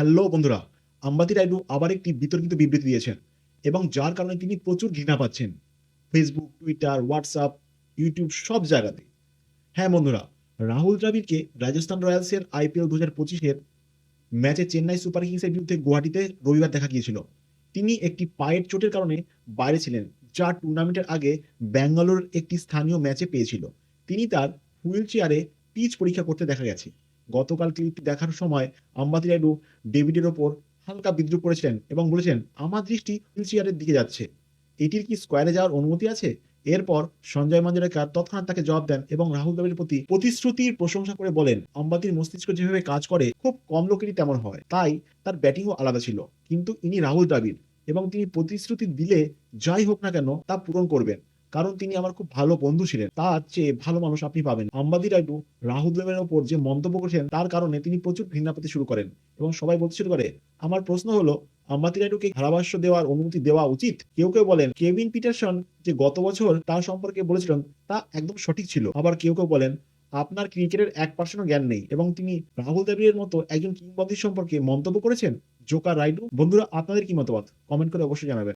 Hello বন্ধুরা, আম্বাতি রায়ডু আবার একটি বিতর্কিত বিবৃতি দিয়েছেন এবং যার কারণে তিনি প্রচুর ঘৃণা পাচ্ছেন। ফেসবুক টুইটার হোয়াটসঅ্যাপ ইউটিউব সব জায়গাতে। হ্যাঁ বন্ধুরা, রাহুল দ্রাবিড়কে রাজস্থান রয়্যালসের আইপিএল দু হাজার পঁচিশের ম্যাচে চেন্নাই সুপার কিংসের বিরুদ্ধে গুয়াহাটিতে রবিবার দেখা গিয়েছিল। তিনি একটি পায়ের চোটের কারণে বাইরে ছিলেন, যা টুর্নামেন্টের আগে ব্যাঙ্গালোর একটি স্থানীয় ম্যাচে পেয়েছিল। তিনি তার হুইল চেয়ারে পিচ পরীক্ষা করতে দেখা গেছে। গতকাল ক্লিপটি দেখার সময় আম্বাতি রায়ডু ডেভিডের ওপর হালকা বিদ্রুপ করেছিলেন এবং বলেছেন, আমার দৃষ্টি হুইল চেয়ারের দিকে যাচ্ছে। এটির কি স্কোয়ারে যাওয়ার অনুমতি আছে? এরপর সঞ্জয় মাঞ্জরেকর তৎক্ষণাৎ তাকে জবাব দেন এবং রাহুল দ্রাবিড়ের প্রতি প্রতিশ্রুতির প্রশংসা করে বলেন, আম্বাতির মস্তিষ্ক যেভাবে কাজ করে, খুব কম লোকেরই তেমন হয়। তাই তার ব্যাটিংও আলাদা ছিল। কিন্তু ইনি রাহুল দ্রাবিড় এবং তিনি প্রতিশ্রুতি দিলে যাই হোক না কেন তা পূরণ করবেন। কারণ তিনি আমার খুব ভালো বন্ধু ছিলেন। তার চেয়ে ভালো মানুষ আপনি পাবেন। আম্বাদি রাহুল দ্রাবিড়ের ওপর যে মন্তব্য করেছেন, তার কারণে তিনি প্রচুর ঘৃণা শুরু করেন এবং সবাই বলতে শুরু করে, আমার প্রশ্ন হলো আম্বাতি রাইডুকে ধারাভাষ্য দেওয়ার অনুমতি দেওয়া উচিত? কেউ কেউ বলেন, কেভিন পিটারসন যে গত বছর তার সম্পর্কে বলেছিলেন, তা একদম সঠিক ছিল। আবার কেউ কেউ বলেন, আপনার ক্রিকেটের এক পার্সেন্টও জ্ঞান নেই। এবং তিনি রাহুল দ্রাবিড়ের মতো একজন কিংবদন্তি সম্পর্কে মন্তব্য করেছেন? জোকার রাইডু বন্ধুরা, আপনাদের কি মতামত? কমেন্ট করে অবশ্যই জানাবেন।